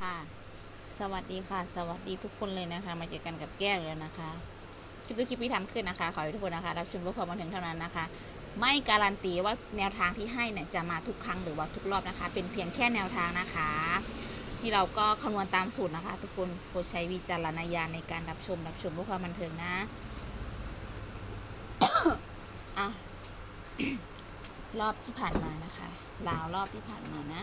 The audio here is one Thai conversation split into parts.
ค่ะ สวัสดีค่ะ สวัสดีทุกคนเลยนะคะ มาเจอกันกับแก้วแล้วนะคะ คลิปทุกคลิปที่ทำขึ้นนะคะ ขอให้ทุกคนนะคะ รับชมรู้ความบันเทิงเท่านั้นนะคะ ไม่การันตีว่าแนวทางที่ให้เนี่ยจะมาทุกครั้งหรือว่าทุกรอบนะคะ เป็นเพียงแค่แนวทางนะคะ ที่เราก็คำนวณตามสูตรนะคะ ทุกคนโปรดใช้วิจารณญาณในการรับชมรับชมรู้ความบันเทิงนะอะรอบที่ผ่านมานะคะลาวรอบที่ผ่านมานะ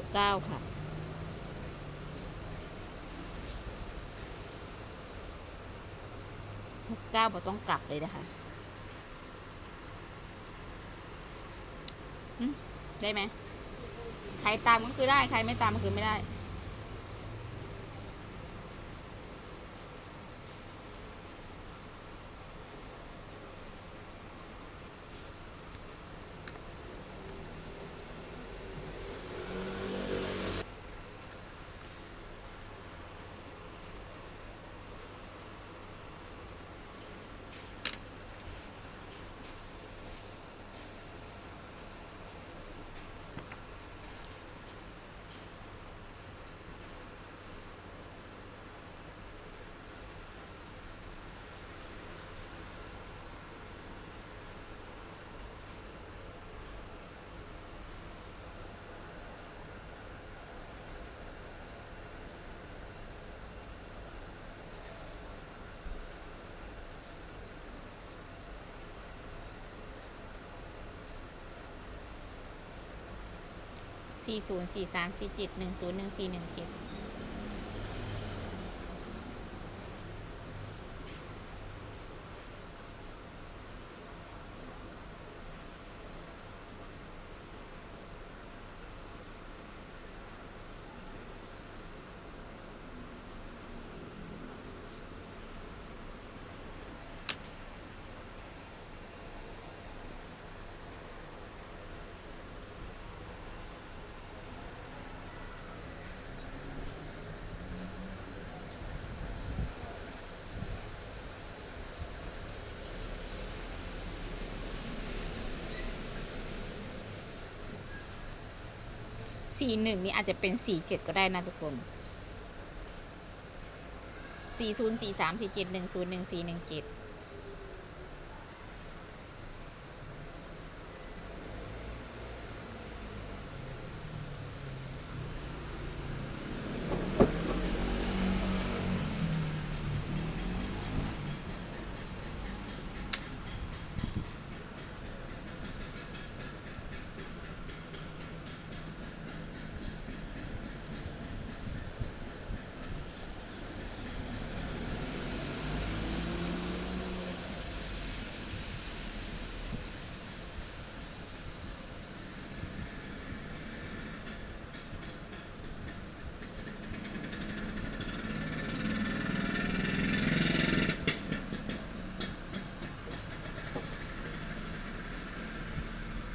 หกเก้าค่ะ หกเก้าบ่ต้องกลับเลยนะคะได้ไหม ใครตามก็คือได้ ใครไม่ตามก็คือไม่ได้ 404347101417 สี่หนึ่งนี่อาจจะเป็นสี่เจ็ดก็ได้นะทุกคนสี่ศูนย์สี่สามสี่เจ็ดหนึ่งศูนย์หนึ่งสี่หนึ่งเจ็ด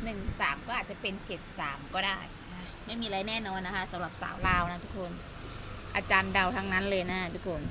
หนึ่งสามก็อาจจะเป็นเจ็ดสามก็ได้ ไม่มีอะไรแน่นอนนะคะสำหรับสาวลาวนะทุกคน อาจารย์เดาทั้งนั้นเลยนะทุกคน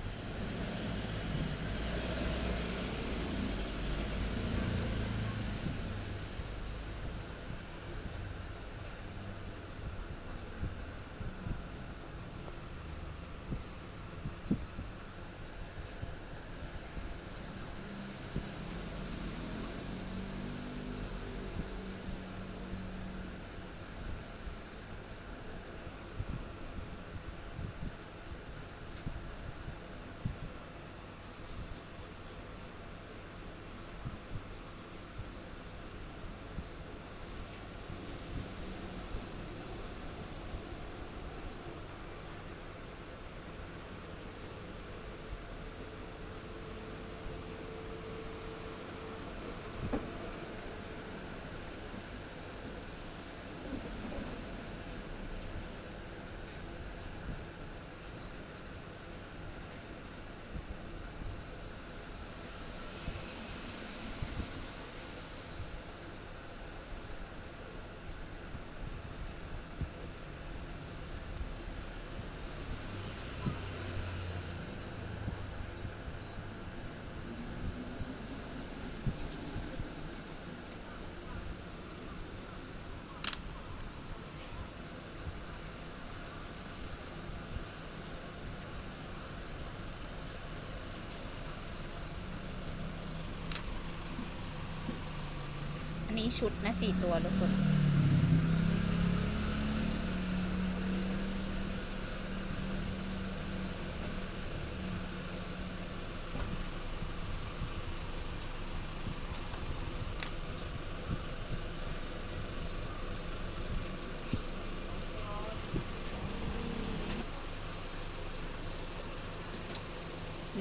นี้ชุดนะสี่ตัวทุกคน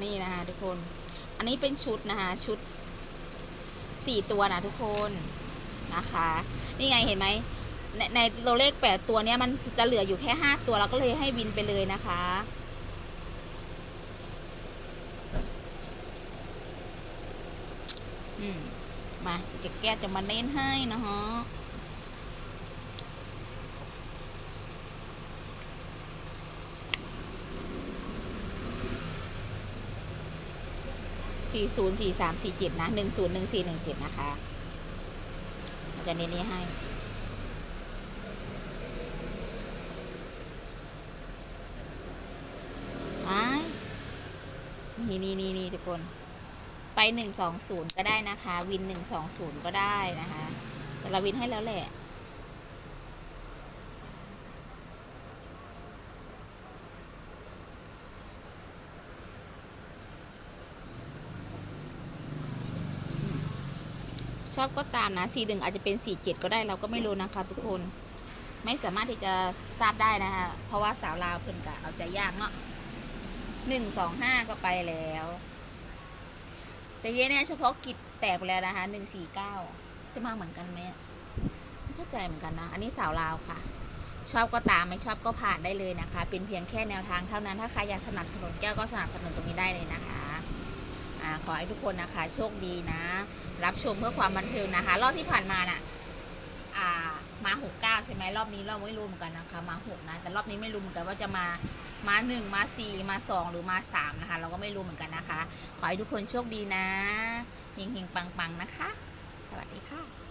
นี่นะคะทุกคน อันนี้เป็นชุดนะคะ ชุดสี่ตัวนะทุกคน นะคะ นี่ไงเห็นไหมในในตัวเลขแปดตัวเนี้ยมันจะเหลืออยู่แค่ห้าตัวเราก็เลยให้วินไปเลยนะคะอืมมาจ๊แก้จะมาเน้นให้นะฮะสี่ศูนย์สี่สามสี่เจ็ดนะหนึ่งศูนย์หนึ่งสี่หนึ่งเจ็ดนะคะ จะเน้นนี้ให้ นี่นี่นี่นี่ทุกคน ไปหนึ่งสองศูนย์ก็ได้นะคะ วินหนึ่งสองศูนย์ก็ได้นะคะ แต่เราวินให้แล้วแหละ อบก็ตามนะสี่หนึ่งอาจจะเป็นสี่เจ็ดก็ได้เราก็ไม่รู้นะคะ ทุกคนไม่สามารถที่จะทราบได้นะคะ เพราะว่าสาวลาวเพิ่นกะเอาใจยากเนาะหนึ่งสองห้าก็ไปแล้ว แต่เย้เนี่ยเฉพาะกิจแตกไปแล้วนะคะหนึ่งสี่เก้าจะมาเหมือนกันไหมไม่เข้าใจเหมือนกันนะ อันนี้สาวลาวค่ะ ชอบก็ตามไม่ชอบก็ผ่านได้เลยนะคะ เป็นเพียงแค่แนวทางเท่านั้นถ้าใครอยากสนับสนุนแก้วก็สนับสนุนตรงนี้ได้เลยนะคะ ขอให้ทุกคนนะคะ โชคดีนะ รับชมเพื่อความบันเทิงนะคะ รอบที่ผ่านมาน่ะอ่ามาหกเก้าใช่ไหมรอบนี้เราไม่รู้เหมือนกันนะคะ มาหกนะ แต่รอบนี้ไม่รู้เหมือนกันว่าจะมามาหนึ่งมาสี่มาสองหรือมาสามนะคะ เราก็ไม่รู้เหมือนกันนะคะ ขอให้ทุกคนโชคดีนะเฮงๆปังๆนะคะ สวัสดีค่ะ